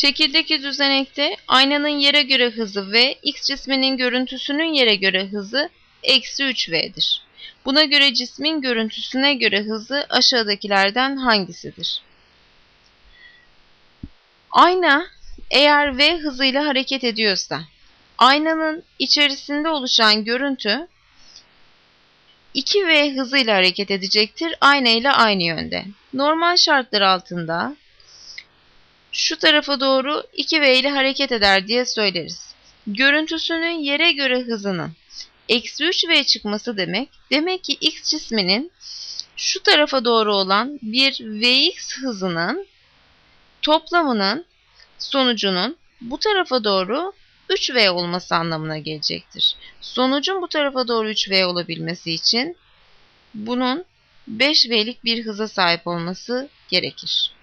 Şekildeki düzenekte aynanın yere göre hızı v, x cisminin görüntüsünün yere göre hızı eksi 3v'dir. Buna göre cismin görüntüsüne göre hızı aşağıdakilerden hangisidir? Ayna eğer v hızıyla hareket ediyorsa, aynanın içerisinde oluşan görüntü 2v hızıyla hareket edecektir ayna ile aynı yönde. Normal şartlar altında şu tarafa doğru 2v ile hareket eder diye söyleriz. Görüntüsünün yere göre hızının eksi 3v çıkması demek, demek ki x cisminin şu tarafa doğru olan bir vx hızının toplamının sonucunun bu tarafa doğru 3v olması anlamına gelecektir. Sonucun bu tarafa doğru 3v olabilmesi için bunun 5v'lik bir hıza sahip olması gerekir.